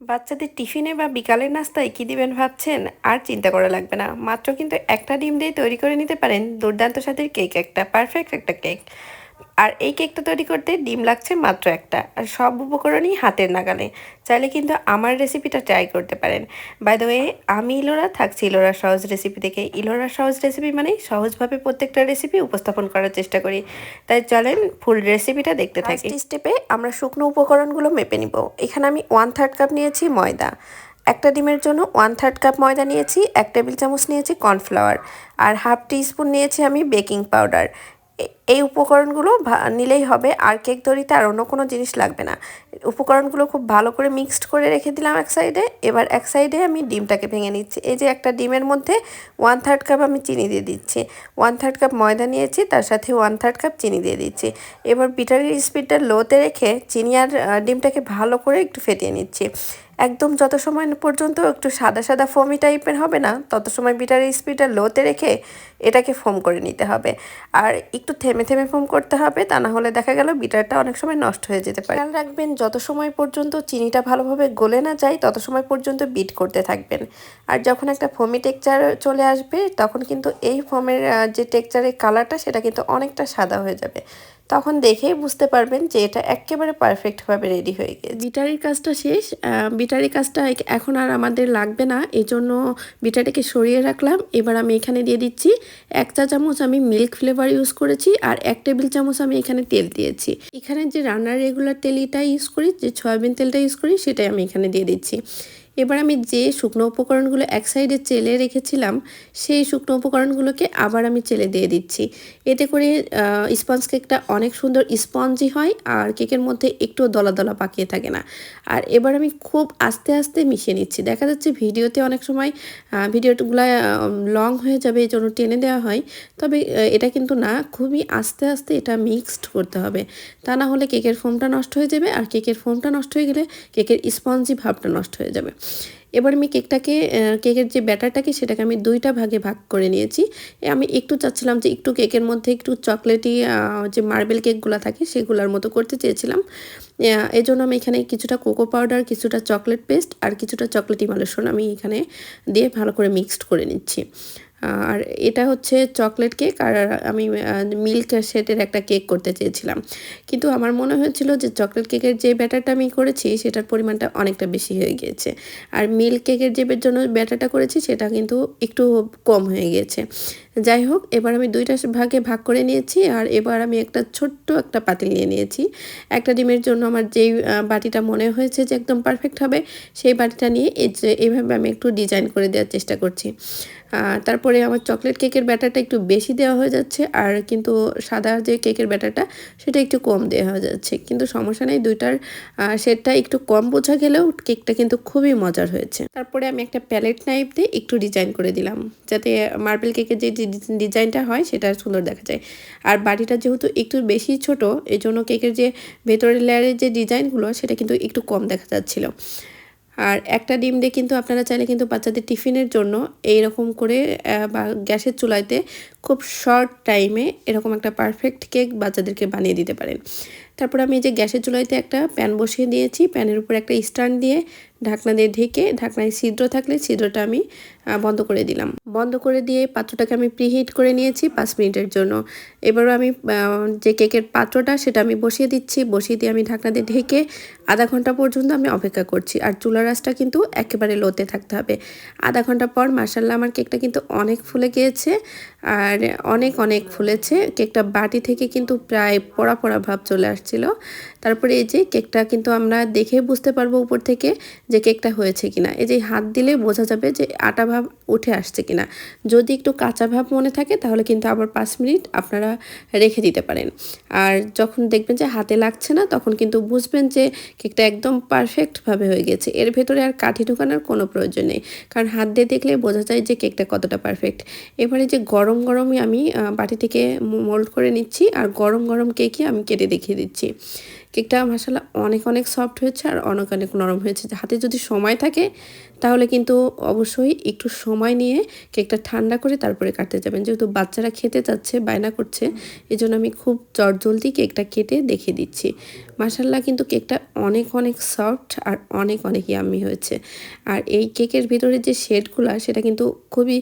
বাচ্চাদের টিফিনে বা বিকালের নাস্তায় কী দিবেন ভাবছেন? আর চিন্তা করা লাগবে না। মাত্র কিন্তু একটা ডিম দিয়ে তৈরি করে নিতে পারেন দুর্দান্ত স্বাদের কেক, একটা পারফেক্ট একটা কেক। আর এই কেকটা তৈরি করতে ডিম লাগছে মাত্র একটা। আর সব উপকরণই হাতের নাগালে। চাইলে কিন্তু আমার রেসিপিটা ট্রাই করতে পারেন। বাই দ্য ওয়ে আমি ইলোরা থাকছি ইলোরা সহজ রেসিপি থেকে ইলোরা সহজ রেসিপি মানে সহজভাবে প্রত্যেকটা রেসিপি উপস্থাপন করার চেষ্টা করি। তাই চলেন ফুল রেসিপিটা দেখতে থাকি। স্টেপে আমরা শুকনো উপকরণগুলো মেপে নিব। এখানে আমি ওয়ান থার্ড কাপ নিয়েছি ময়দা। একটা ডিমের জন্য ওয়ান থার্ড কাপ ময়দা নিয়েছি এক টেবিল চামচ নিয়েছি কর্নফ্লাওয়ার আর হাফ টি স্পুন নিয়েছি আমি বেকিং পাউডার এই উপকরণগুলো নিলেই হবে। আর কেক তৈরিতে আর অন্য কোনো জিনিস লাগবে না। উপকরণগুলো খুব ভালো করে মিক্সড করে রেখে দিলাম এক সাইডে। এবার এক সাইডে আমি ডিমটাকে ভেঙে নিচ্ছি। এই যে একটা ডিমের মধ্যে ওয়ান থার্ড কাপ আমি চিনি দিয়ে দিচ্ছি। ওয়ান থার্ড কাপ ময়দা নিয়েছি, তার সাথে ওয়ান থার্ড কাপ চিনি দিয়ে দিচ্ছি। এবার বিটারের স্পিডটা লোতে রেখে চিনি আর ডিমটাকে ভালো করে একটু ফেটিয়ে নিচ্ছি। একদম যত সময় পর্যন্ত একটু সাদা সাদা ফোমি টাইপের হবে না, তত সময় বিটারের স্পিডটা লোতে রেখে এটাকে ফোম করে নিতে হবে। আর একটু থেমে থেমে ফোম করতে হবে, তা না হলে দেখা গেল বিটারটা অনেক সময় নষ্ট হয়ে যেতে পারে। খেয়াল রাখবেন যত সময় পর্যন্ত চিনিটা ভালোভাবে গলে না যায়, তত সময় পর্যন্ত বিট করতে থাকবেন। আর যখন একটা ফোমি টেক্সচার চলে আসবে, তখন কিন্তু এই ফোমের যে টেক্সচারের কালারটা সেটা কিন্তু অনেকটা সাদা হয়ে যাবে। তখন দেখেই বুঝতে পারবেন যে এটা একেবারে পারফেক্টভাবে রেডি হয়ে গেছে। বিটারির কাজটা শেষ বিটারির কাজটা এখন আর আমাদের লাগবে না এই জন্য বিটারিকে সরিয়ে রাখলাম। এবার আমি এখানে দিয়ে দিচ্ছি এক চা চামচ আমি মিল্ক ফ্লেভার ইউজ করেছি আর এক টেবিল চামচ আমি এখানে তেল দিয়েছি। এখানে যে রান্নার রেগুলার তেলটা ইউজ করি, যে সয়াবিন তেলটা ইউজ করি, সেটাই আমি এখানে দিয়ে দিচ্ছি। এবার আমি যে শুকনো উপকরণগুলো এক সাইডে চেলে রেখেছিলাম, সেই শুকনো উপকরণগুলোকে আবার আমি চেলে দিয়ে দিচ্ছি। এতে করে স্পঞ্জ কেকটা অনেক সুন্দর স্পঞ্জি হয় আর কেকের মধ্যে একটু দলা দলা পাকিয়ে থাকে না। আর এবার আমি খুব আস্তে আস্তে মিশিয়ে নিচ্ছি। দেখা যাচ্ছে ভিডিওতে অনেক সময় ভিডিওগুলো লং হয়ে যাবে, এই জন্য টেনে দেওয়া হয়। তবে এটা কিন্তু না, খুবই আস্তে আস্তে এটা মিক্সড করতে হবে। তা না হলে কেকের ফোমটা নষ্ট হয়ে যাবে আর কেকের ফোমটা নষ্ট হয়ে গেলে কেকের স্পঞ্জি ভাবটা নষ্ট হয়ে যাবে। এবার আমি কেকটাকে কেকের যে ব্যাটারটাকে সেটাকে আমি দুইটা ভাগে ভাগ করে নিয়েছি। আমি একটু চাচ্ছিলাম যে একটু কেকের মধ্যে একটু চকলেটি যে মার্বেল কেকগুলো থাকে সেগুলোর মতো করতে চেয়েছিলাম। এই জন্য আমি এখানে কিছুটা কোকো পাউডার, কিছুটা চকলেট পেস্ট আর কিছুটা চকলেট ইমালেশন আমি এখানে দিয়ে ভালো করে মিক্সড করে নিচ্ছি। আর এটা হচ্ছে চকলেট কেক আর আমি মিল্ক শেটের একটা কেক করতে চেয়েছিলাম। কিন্তু আমার মনে হয়েছিল যে চকলেট কেকের যে ব্যাটারটা আমি করেছি, সেটার পরিমাণটা অনেকটা বেশি হয়ে গিয়েছে। আর মিল্ক কেকের যে জন্য ব্যাটারটা করেছি, সেটা কিন্তু একটু কম হয়ে গিয়েছে। যাই হোক, এবার আমি দুইটা ভাগে ভাগ করে নিয়েছি আর এবার আমি একটা ছোট্ট একটা পাতিল নিয়ে নিয়েছি। একটা ডিমের জন্য আমার যেই বাটিটা মনে হয়েছে যে একদম পারফেক্ট হবে, সেই বাটিটা নিয়ে এইভাবে আমি একটু ডিজাইন করে দেওয়ার চেষ্টা করছি। তারপরে আমার চকলেট কেকের ব্যাটারটা একটু বেশি দেওয়া হয়ে যাচ্ছে আর কিন্তু সাদা যে কেকের ব্যাটারটা, সেটা একটু কম দেওয়া হয়ে যাচ্ছে। কিন্তু সমস্যা নেই, দুইটার সেটটা একটু কম বোঝা গেলেও কেকটা কিন্তু খুবই মজার হয়েছে। তারপরে আমি একটা প্যালেট নাইফ দিয়ে একটু ডিজাইন করে দিলাম, যাতে মার্বেল কেকের যে ডিজাইনটা হয় সেটা সুন্দর দেখা যায়। আর বাটিটা যেহেতু একটু বেশি ছোট এই জন্য কেকের যে ভেতরের লেয়ারের যে ডিজাইনগুলো সেটা কিন্তু একটু কম দেখা যাচ্ছিল। আর একটা ডিম দিয়ে কিন্তু আপনারা চাইলে কিন্তু বাচ্চাদের টিফিনের জন্য এই রকম করে বা গ্যাসের চুলাইতে খুব শর্ট টাইমে এরকম একটা পারফেক্ট কেক বাচ্চাদেরকে বানিয়ে দিতে পারেন। তারপর আমি এই যে গ্যাসের চুলাইতে একটা প্যান বসিয়ে দিয়েছি। প্যানের উপর একটা স্ট্যান্ড দিয়ে ঢাকনা দিয়ে ঢেকে ঢাকনায় ছিদ্র থাকলে ছিদ্রটা আমি বন্ধ করে দিলাম। বন্ধ করে দিয়ে পাত্রটাকে আমি প্রিহিট করে নিয়েছি পাঁচ মিনিটের জন্য। এবারও আমি যে কেকের পাত্রটা সেটা আমি বসিয়ে দিচ্ছি। বসিয়ে দিয়ে আমি ঢাকনা দিয়ে ঢেকে আধা ঘণ্টা পর্যন্ত আমি অপেক্ষা করছি। আর চুলা রাসটা কিন্তু একেবারে লোতে থাকতে হবে। আধা ঘণ্টা পর মার্শাল্লাহ আমার কেকটা কিন্তু অনেক ফুলে গিয়েছে। আর অনেক অনেক ফুলেছে। কেকটা বাটি থেকে কিন্তু প্রায় পড়া পড়া ভাব চলে আসছিল। তারপরে এই যে কেকটা কিন্তু আমরা দেখে বুঝতে পারব উপর থেকে যে কেকটা হয়েছে কিনা। এই যে হাত দিলে বোঝা যাবে যে আটা ভাব উঠে আসছে কিনা। যদি একটু কাঁচা ভাব মনে থাকে তাহলে কিন্তু আবার পাঁচ মিনিট আপনারা রেখে দিতে পারেন। আর যখন দেখবেন যে হাতে লাগছে না, তখন কিন্তু বুঝবেন যে কেকটা একদম পারফেক্টভাবে হয়ে গেছে। এর ভেতরে আর কাঠি ঢুকানোর কোনো প্রয়োজন নেই। কারণ হাত দিয়ে দেখলে বোঝা যায় যে কেকটা কতটা পারফেক্ট এবারে যে গরম গরমই আমি বাটি থেকে মোল্ড করে নিচ্ছি আর গরম গরম কেকই আমি কেটে দেখিয়ে দিচ্ছি। কেকটা মাসাল্লাহ অনেক অনেক সফট হয়েছে আর অনেক অনেক নরম হয়েছে। হাতে যদি সময় থাকে তাহলে কিন্তু অবশ্যই একটু সময় নিয়ে কেকটা ঠান্ডা করে তারপরে কাটতে যাবেন। যেহেতু বাচ্চারা খেতে চাচ্ছে, বায়না করছে এই জন্য আমি খুব জলদি কেকটা কেটে দেখিয়ে দিচ্ছি। মাসাল্লাহ কিন্তু কেকটা অনেক অনেক সফট আর অনেক অনেক ইয়ামি হয়েছে। আর এই কেকের ভিতরে যে শেডগুলো, সেটা কিন্তু খুবই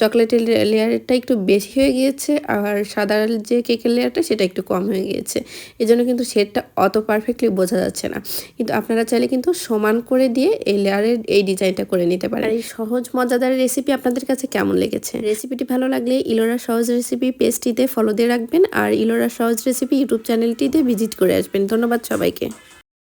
চকলেটের লেয়ারটা একটু বেশি হয়ে গিয়েছে আর সাদা যে কেকের লেয়ারটা, সেটা একটু কম হয়ে গিয়েছে। এই জন্য কিন্তু শেডটা অত পারফেক্টলি বোঝা যাচ্ছে না। কিন্তু আপনারা চাইলে কিন্তু সমান করে দিয়ে এই লেয়ারের, এই ডিজাইনটা করে নিতে পারেন। আর এই সহজ মজাদার রেসিপি আপনাদের কাছে কেমন লেগেছে? রেসিপিটি ভালো লাগলে ইলোরা সহজ রেসিপি পেজটিতে ফলো দিয়ে রাখবেন আর ইলোরা সহজ রেসিপি ইউটিউব চ্যানেলটিতে ভিজিট করে আসবেন। ধন্যবাদ সবাইকে।